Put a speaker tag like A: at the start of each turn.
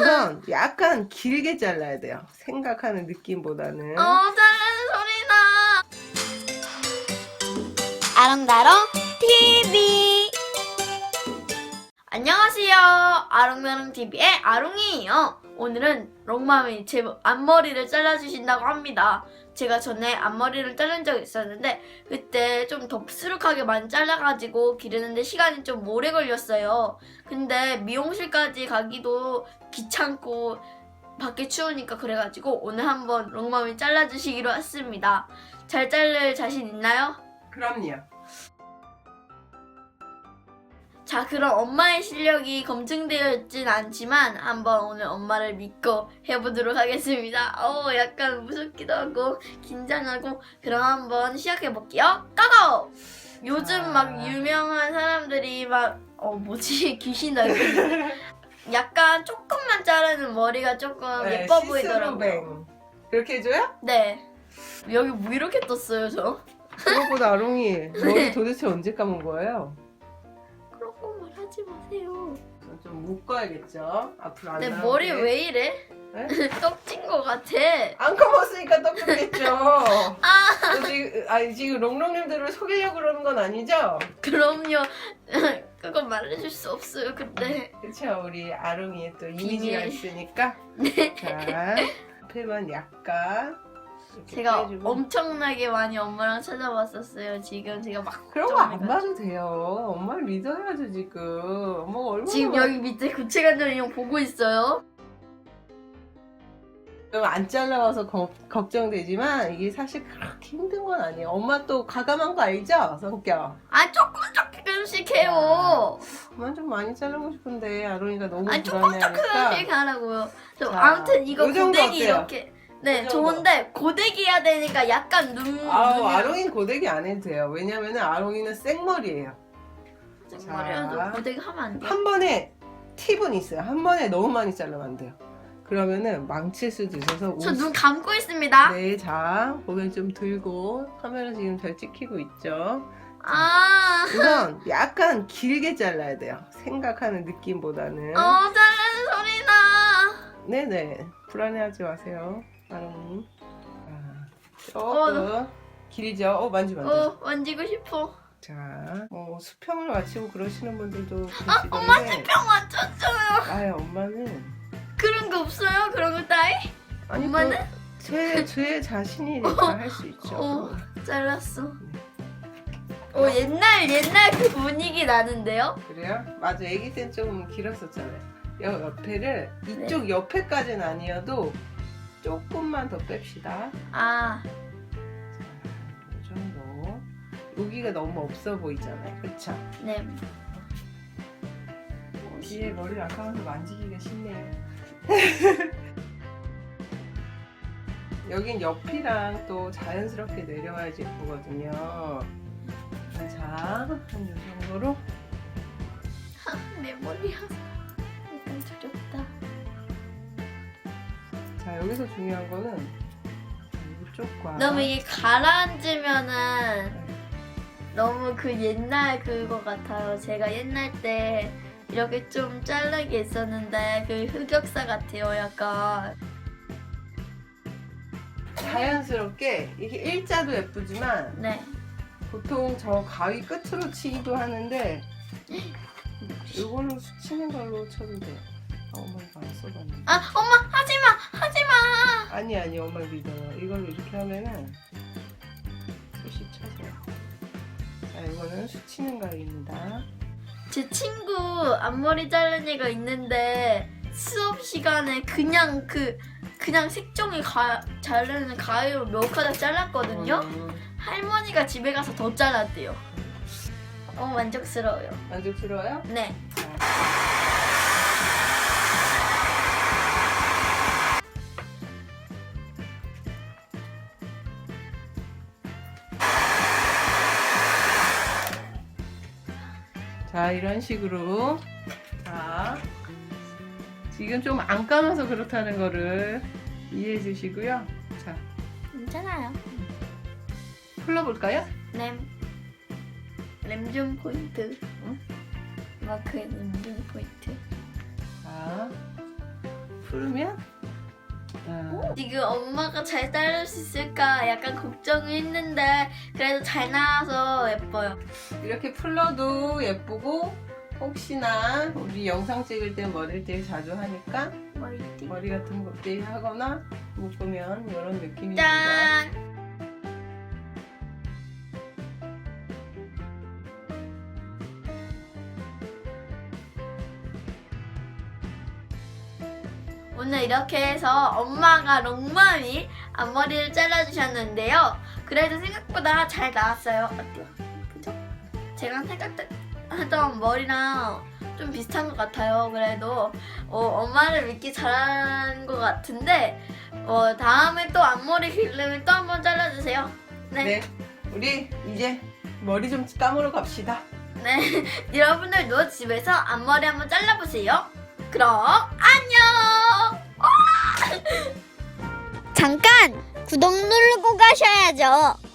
A: 우선 약간 길게 잘라야 돼요. 생각하는 느낌보다는.
B: 어, 잘라는 소리 나.
C: 아롱다롱 TV
B: 안녕하세요. 아롱다롱 TV의 아롱이에요. 오늘은 롱맘이 제 앞머리를 잘라주신다고 합니다. 제가 전에 앞머리를 자른 적이 있었는데 그때 좀 덥수룩하게 많이 잘라가지고 기르는데 시간이 좀 오래 걸렸어요. 근데 미용실까지 가기도 귀찮고 밖에 추우니까 그래가지고 오늘 한번 롱맘이 잘라주시기로 했습니다. 잘 자를 자신 있나요?
A: 그럼요.
B: 자, 그럼 엄마의 실력이 검증되어 있진 않지만 한번 오늘 엄마를 믿고 해보도록 하겠습니다. 어, 약간 무섭기도 하고 긴장하고 그럼 한번 시작해 볼게요. 고고! 요즘
A: 자.
B: 막 유명한 사람들이 막 어, 뭐지? 귀신 닮은 약간 조금만 자르는 머리가 조금
A: 네,
B: 예뻐 보이더라고요.
A: 시스루뱅. 그렇게 해줘요?
B: 네. 여기 뭐 이렇게 떴어요, 저?
A: 그것보다 아롱이 머리 도대체 언제 감은 거예요?
B: 말하지 마세요.
A: 좀 묶어야겠죠. 앞으로 안
B: 내
A: 나오게.
B: 머리 왜 이래?
A: 네?
B: 떡진 거 같아.
A: 안 감았으니까 떡겠죠.
B: 아,
A: 또 지금 아니 지금 롱롱님들을 속이려고 그러는 건 아니죠?
B: 그럼요. 그건 말해줄 수 없어요. 근데
A: 그렇죠. 우리 아롱이의 또 이미지가
B: 비밀.
A: 있으니까.
B: 네.
A: 자, 앞에만 약간
B: 제가
A: 빼주고.
B: 엄청나게 많이 엄마랑 찾아봤었어요. 지금 제가 막
A: 그런 거 안
B: 걱정해가지고.
A: 봐도 돼요. 엄마를 믿어야죠 지금. 엄마가 얼마나
B: 지금 여기 밑에 구체관절 인형 보고 있어요.
A: 안 잘라와서 거- 걱정되지만 이게 사실 그렇게 힘든 건 아니에요. 엄마 또 가감한 거 알죠? 성격.
B: 아 조금 조금씩 해요.
A: 엄마 좀 많이 자르고 싶은데 아롱이가 너무
B: 아니 조금 조금씩
A: 불안해하니까.
B: 하라고요. 저
A: 자,
B: 아무튼 이거
A: 요 정도
B: 고데기
A: 어때요?
B: 이렇게 네. 좋은데 고데기 해야 되니까 약간 눈
A: 아우
B: 눈이
A: 아롱이는 고데기 안 해도 돼요. 왜냐면은 아롱이는 생머리예요. 자.
B: 고데기 하면 안 돼.
A: 한 번에 팁은 있어요. 한 번에 너무 많이 자르면 안 돼요. 그러면은 망칠 수도 있어서
B: 저
A: 옷-
B: 눈 감고 있습니다.
A: 네, 자 고개 좀 들고 카메라 지금 잘 찍히고 있죠.
B: 아.
A: 우선 약간 길게 잘라야 돼요. 생각하는 느낌보다는.
B: 어, 잘라는 소리 나.
A: 네네. 불안해하지 마세요. 자,
B: 어,
A: 조금 길죠? 어, 만지면 안 돼.
B: 어, 만지고 싶어.
A: 자, 어, 수평을 맞추고 그러시는 분들도
B: 아,
A: 계시던데.
B: 엄마 수평 맞췄어요.
A: 아예 엄마는.
B: 그런 거 없어요? 그런 거 따위?
A: 아니,
B: 엄마는?
A: 그 제, 제 자신이니까 할 수 있죠.
B: 어, 잘랐어. 어, 옛날, 옛날 그 분위기 나는데요?
A: 그래요? 맞아. 아기 때는 좀 길었었잖아요. 여 옆에를 이쪽
B: 네.
A: 옆에까지는 아니어도 조금만 더 뺍시다.
B: 아,
A: 자, 이 정도. 여기가 너무 없어 보이잖아요. 그쵸?
B: 네.
A: 뒤에 머리를 아까워서 만지기가 쉽네요. 여긴 옆이랑 또 자연스럽게 내려와야지 예쁘거든요. 자, 한이 정도로.
B: 내 머리야. 약간 두렵다.
A: 자, 여기서 중요한 거는 이쪽과
B: 너무 이게 가라앉으면은 너무 그 옛날 그거 같아요. 제가 옛날 때 이렇게 좀 잘라게 있었는데 그 흑역사 같아요. 약간.
A: 자연스럽게 이게 일자도 예쁘지만
B: 네.
A: 보통 저 가위 끝으로 치기도 하는데 이걸로 치는 걸로 쳐도 돼요. 아, 엄마가 안 써봤네.
B: 아, 엄마 하지.
A: 아니 아니 엄마 믿어요. 이걸로 이렇게 하면은 숱이 쳐져요. 자 이거는 수치는 가위입니다.
B: 제 친구 앞머리 자른 애가 있는데 수업 시간에 그냥 그 그냥 색종이 가, 자르는 가위로 몇 가닥 잘랐거든요.
A: 음,
B: 할머니가 집에 가서 더 잘랐대요. 어 만족스러워요.
A: 만족스러워요?
B: 네.
A: 자 이런 식으로 자 지금 좀 안 감아서 그렇다는 거를 이해해 주시고요. 자
B: 괜찮아요.
A: 풀러볼까요?
B: 램. 램좀 포인트. 응? 마크의 램좀 포인트.
A: 자 풀면 자,
B: 지금 엄마가 잘 따를 수 있을까 약간 걱정을 했는데 그래도 잘 나와서 예뻐요.
A: 이렇게 풀러도 예쁘고 혹시나 우리 영상 찍을 때 머리를 자주 하니까
B: 머리띠.
A: 머리 같은 거때 하거나 묶으면 이런 느낌입니다.
B: 짠! 오늘 이렇게 해서 엄마가 롱마미 앞머리를 잘라주셨는데요. 그래도 생각보다 잘 나왔어요. 어때요? 그죠? 제가 생각하던 머리랑 좀 비슷한 것 같아요. 그래도 어, 엄마를 믿기 잘한 것 같은데 어, 다음에 또 앞머리 기르면 또 한번 잘라주세요. 네.
A: 네, 우리 이제 머리 좀 감으러 갑시다.
B: 네. 여러분들도 집에서 앞머리 한번 잘라보세요. 그럼 안녕!
C: 잠깐 구독 누르고 가셔야죠.